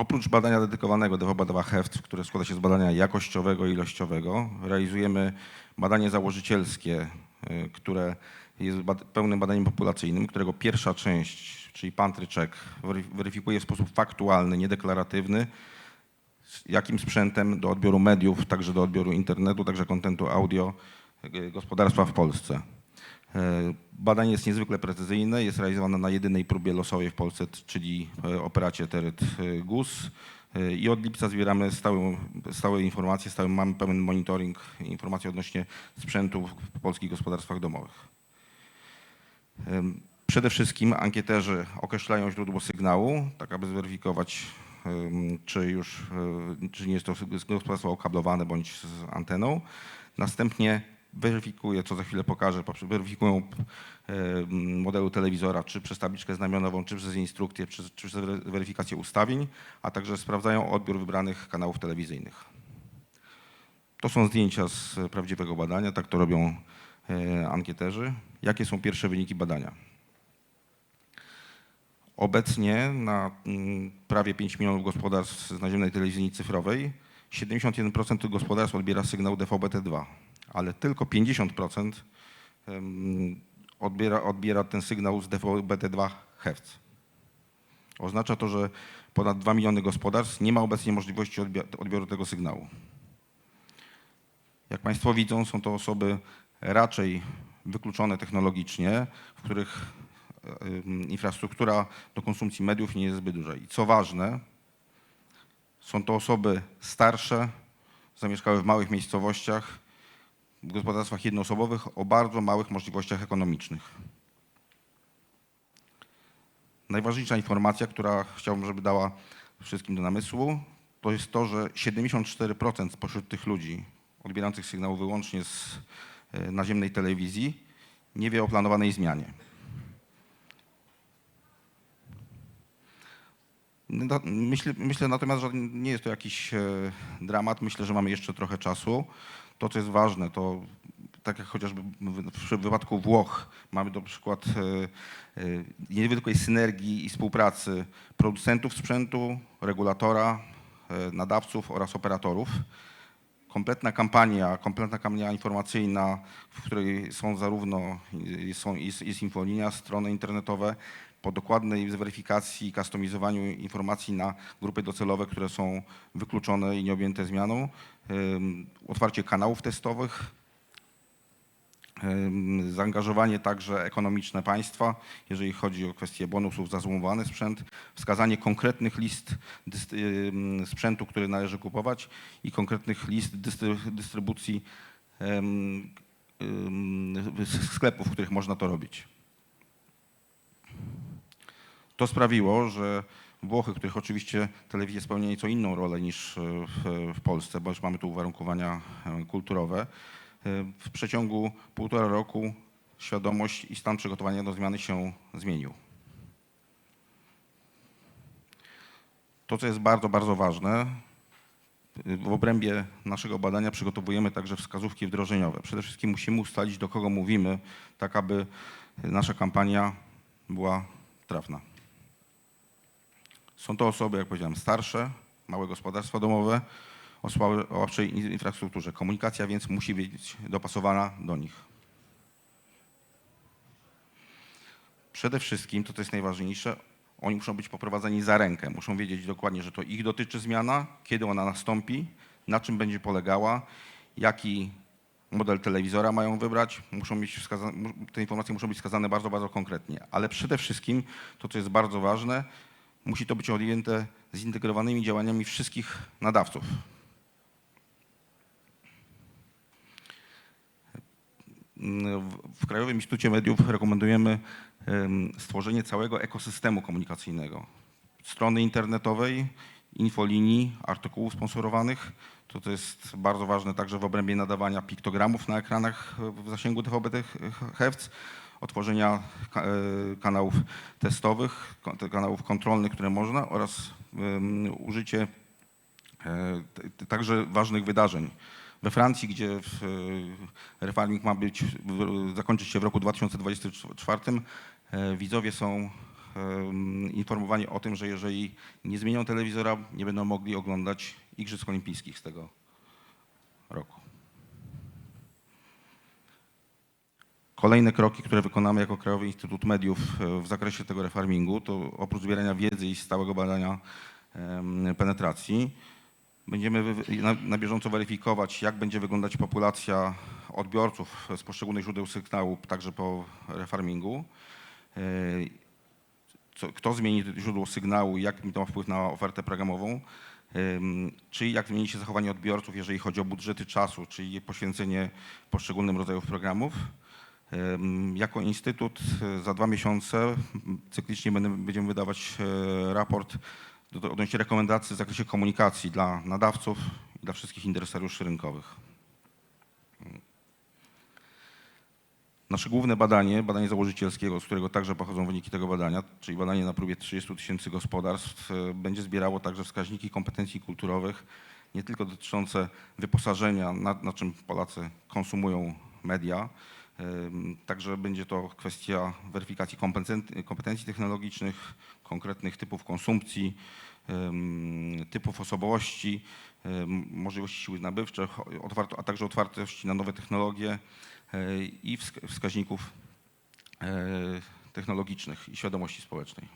Oprócz badania dedykowanego DWB2 HEFT, które składa się z badania jakościowego i ilościowego, realizujemy badanie założycielskie, y, które jest pełnym badaniem populacyjnym, którego pierwsza część, czyli pantryczek, weryf- weryfikuje w sposób faktualny, niedeklaratywny, jakim sprzętem do odbioru mediów, także do odbioru internetu, także kontentu audio y, gospodarstwa w Polsce. E, Badanie jest niezwykle precyzyjne, jest realizowane na jedynej próbie losowej w Polsce, czyli e, operacie Teryt e, GUS i od lipca zbieramy stałe, stałe informacje, stały, mamy pełen monitoring informacji odnośnie sprzętu w polskich gospodarstwach domowych. Przede wszystkim ankieterzy określają źródło sygnału, tak aby zweryfikować, czy już, czy nie jest to gospodarstwo okablowane bądź z anteną. Następnie weryfikuje, co za chwilę pokażę, weryfikują em, modelu telewizora, czy przez tabliczkę znamionową, czy przez instrukcję, czy, czy przez weryfikację ustawień, a także sprawdzają odbiór wybranych kanałów telewizyjnych. To są zdjęcia z prawdziwego badania, tak to robią e, ankieterzy. Jakie są pierwsze wyniki badania? Obecnie na mm, prawie 5 milionów gospodarstw z naziemnej telewizji cyfrowej 71% gospodarstw odbiera sygnał DVB-T2, ale tylko 50% em, odbiera, odbiera ten sygnał z DVB-T2 Hz. Oznacza to, że ponad 2 miliony gospodarstw nie ma obecnie możliwości odbioru tego sygnału. Jak Państwo widzą, są to osoby raczej wykluczone technologicznie, w których infrastruktura do konsumpcji mediów nie jest zbyt duża. I co ważne, są to osoby starsze, zamieszkałe w małych miejscowościach, w gospodarstwach jednoosobowych o bardzo małych możliwościach ekonomicznych. Najważniejsza informacja, która chciałbym, żeby dała wszystkim do namysłu, to jest to, że 74% spośród tych ludzi odbierających sygnał wyłącznie z e, naziemnej telewizji nie wie o planowanej zmianie. No, Myślę, myślę natomiast, że nie jest to jakiś e, dramat. Myślę, że mamy jeszcze trochę czasu. To, co jest ważne, to tak jak chociażby w wypadku Włoch mamy do przykład e, e, niezwykłej synergii i współpracy producentów sprzętu, regulatora, e, nadawców oraz operatorów. Kompletna kampania, kompletna kampania informacyjna, w której są zarówno są, jest, jest strony internetowe, po dokładnej zweryfikacji i customizowaniu informacji na grupy docelowe, które są wykluczone i nieobjęte zmianą, otwarcie kanałów testowych, zaangażowanie także ekonomiczne państwa, jeżeli chodzi o kwestie bonusów za złamowany sprzęt, wskazanie konkretnych list sprzętu, który należy kupować i konkretnych list dystry- dystrybucji sklepów, w których można to robić. To sprawiło, że Włochy, których oczywiście telewizje spełnia nieco inną rolę niż e, w, w Polsce, bo już mamy tu uwarunkowania e, kulturowe, e, w przeciągu półtora roku świadomość i stan przygotowania do zmiany się zmienił. To, co jest bardzo, bardzo ważne, w obrębie naszego badania przygotowujemy także wskazówki wdrożeniowe. Przede wszystkim musimy ustalić, do kogo mówimy, tak aby nasza kampania była trafna. Są to osoby, jak powiedziałem, starsze, małe gospodarstwa domowe o słabszej in- infrastrukturze. Komunikacja więc musi być dopasowana do nich. Przede wszystkim, to co jest najważniejsze, oni muszą być poprowadzeni za rękę. Muszą wiedzieć dokładnie, że to ich dotyczy zmiana, kiedy ona nastąpi, na czym będzie polegała, jaki model telewizora mają wybrać. Muszą mieć wskaza- mu- te informacje muszą być wskazane bardzo, bardzo konkretnie. Ale przede wszystkim, to co jest bardzo ważne, musi to być objęte zintegrowanymi działaniami wszystkich nadawców. W- Krajowym Instytucie Mediów rekomendujemy em, stworzenie całego ekosystemu komunikacyjnego. Strony internetowej, infolinii, artykułów sponsorowanych. To, to jest bardzo ważne także w obrębie nadawania piktogramów na ekranach w zasięgu DVB Hz, otworzenia e, kanałów testowych, kanałów kontrolnych, które można oraz użycie e, także ważnych wydarzeń. We Francji, gdzie e, refarming ma być, zakończyć się w roku 2024, e, widzowie są em, informowanie o tym, że jeżeli nie zmienią telewizora, nie będą mogli oglądać Igrzysk Olimpijskich z tego roku. Kolejne kroki, które wykonamy jako Krajowy Instytut Mediów e, w zakresie tego refarmingu, to oprócz zbierania wiedzy i stałego badania penetracji, będziemy na, bieżąco weryfikować, jak będzie wyglądać populacja odbiorców z poszczególnych źródeł sygnału, także po refarmingu. Co, kto zmieni źródło sygnału i jak mi to ma wpływ na ofertę programową, czy jak zmieni się zachowanie odbiorców, jeżeli chodzi o budżety czasu, czyli poświęcenie poszczególnym rodzajów programów. Jako instytut e, za dwa miesiące cyklicznie będziemy wydawać e, raport odnośnie rekomendacji w zakresie komunikacji dla nadawców i dla wszystkich interesariuszy rynkowych. Nasze główne badanie, badanie założycielskiego, z którego także pochodzą wyniki tego badania, czyli badanie na próbie 30 tysięcy gospodarstw, e, będzie zbierało także wskaźniki kompetencji kulturowych, nie tylko dotyczące wyposażenia, na, na czym Polacy konsumują media, także będzie to kwestia weryfikacji kompetencji, technologicznych, konkretnych typów konsumpcji, typów osobowości, możliwości siły nabywczych, a także otwartości na nowe technologie i wsk- wskaźników e, technologicznych i świadomości społecznej.